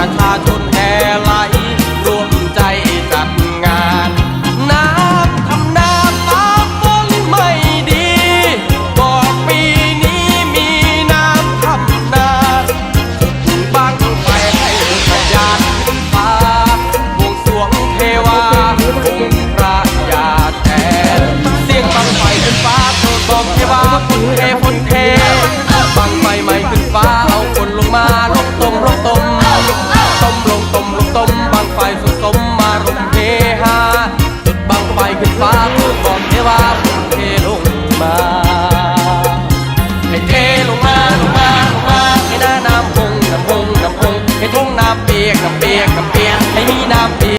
I try to เทลงมาลงมาลงมาให้น้ำพุ่งน้ำพุ่งน้ำพุ่งให้ทุ่งน้ำเปียกน้ำเปียกน้ำเปียกให้มีน้ำเปียก